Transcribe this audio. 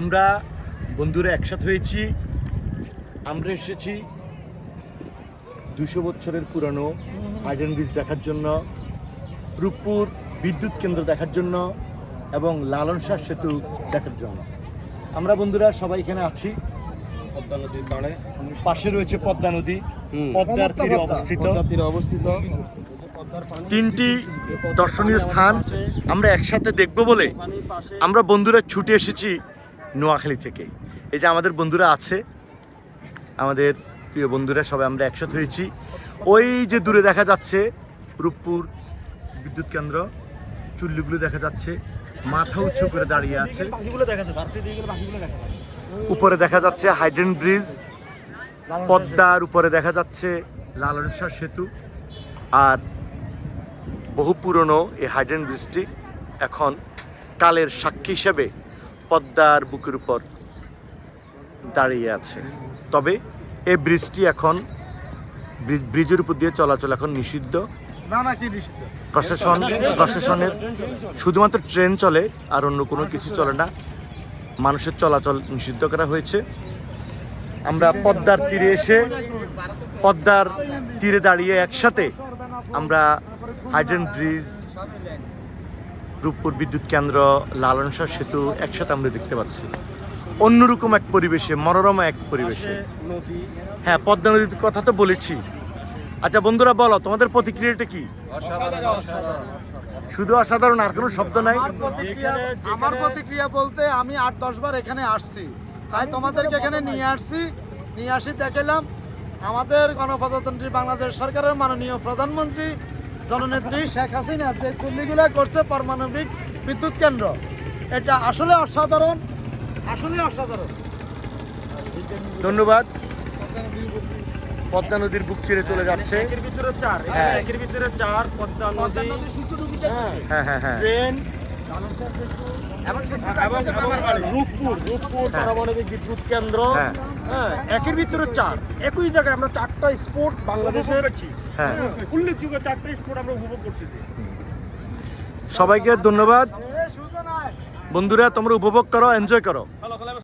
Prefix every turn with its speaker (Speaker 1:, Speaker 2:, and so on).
Speaker 1: আমরা বন্ধুরা একসাথে হয়েছি। আমরা এসেছি দুশো বছরের পুরনো আইডেন ব্রিজ দেখার জন্য রূপপুর বিদ্যুৎ কেন্দ্র দেখার জন্য এবং লালন শাহ সেতু দেখার জন্য। আমরা বন্ধুরা সবাই এখানে আছি।
Speaker 2: পদ্মা নদীর পাড়ে।
Speaker 1: পাশে রয়েছে পদ্মা নদী। পদ্মার তীরে অবস্থিত।
Speaker 2: তীরে অবস্থিত।
Speaker 1: তিনটি দর্শনীয় স্থান আমরা একসাথে দেখব বলে আমরা বন্ধুরা ছুটে এসেছি নোয়াখালী থেকে এই যে আমাদের বন্ধুরা আছে আমাদের প্রিয় বন্ধুরা সবাই আমরা একসাথে হয়েছি। ওই যে দূরে দেখা যাচ্ছে রূপপুর বিদ্যুৎ কেন্দ্র চুল্লিগুলো দেখা যাচ্ছে মাথা উঁচু করে দাঁড়িয়ে আছে। উপরে দেখা যাচ্ছে হাইড্রেন ব্রিজ পদ্মার উপরে দেখা যাচ্ছে লালন শাহ সেতু আর বহু পুরনো এই হাইড্রেন ব্রিজটি এখন কালের সাক্ষী হিসেবে পদ্মার বুকের উপর দাঁড়িয়ে আছে। তবে এই ব্রিজটি এখন ব্রিজ- ব্রিজের উপর দিয়ে চলাচল এখন নিষিদ্ধ। প্রশাসন প্রশাসনের শুধুমাত্র ট্রেন চলে আর অন্য কোনো কিছু চলে না। মানুষের চলাচল নিষিদ্ধ করা হয়েছে। আমরা পদ্মার তীরে এসে পদ্মার তীরে দাঁড়িয়ে একসাথে আমরা হাইড্রেন ব্রিজ রূপপুর বিদ্যুৎ কেন্দ্র লালন শাহ সেতু একসাথে আমরা দেখতে পাচ্ছি। অন্যরকম এক পরিবেশে মনোরম এক পরিবেশে।
Speaker 2: নদী।
Speaker 1: হ্যাঁ পদ্মা নদীর কথা তো বলেছি। আচ্ছা বন্ধুরা বলো তোমাদের প্রতিক্রিয়াটা কি? শুধু অসাধারণ আর কোনো শব্দ নাই?
Speaker 3: আমার প্রতিক্রিয়া আমার প্রতিক্রিয়া বলতে আমি আট দশ বার এখানে আসছি। তাই তোমাদেরকে এখানে নিয়ে আসছি। নিয়ে আসি দেখালাম আমাদের গণপ্রজাতন্ত্রী বাংলাদেশ সরকারের মাননীয় প্রধানমন্ত্রী জননেত্রী শেখ হাসিনা যে চুল্লিগুলা করছে পারমাণবিক বিদ্যুৎ কেন্দ্র এটা আসলে অসাধারণ আসলে অসাধারণ।
Speaker 1: ধন্যবাদ। পদ্মা নদীর বুক চিরে চলে যাচ্ছে।
Speaker 2: একের ভিতরে চার
Speaker 1: হ্যাঁ।
Speaker 2: একের ভিতরে চার পদ্মা নদী।
Speaker 1: হ্যাঁ হ্যাঁ হ্যাঁ।
Speaker 2: ট্রেন রূপপুর রূপপুর
Speaker 1: হ্যাঁ।
Speaker 2: পারমাণবিক বিদ্যুৎ কেন্দ্র
Speaker 1: হ্যাঁ।
Speaker 2: হ্যাঁ একের ভিতরে চার একই জায়গায় আমরা চারটা স্পোর্ট বাংলাদেশের
Speaker 1: হ্যাঁ
Speaker 2: উল্লেখযোগ্য চারটা স্পোর্ট আমরা উপভোগ করতেছি
Speaker 1: সবাইকে ধন্যবাদ। বন্ধুরা তোমরা উপভোগ করো এনজয় করো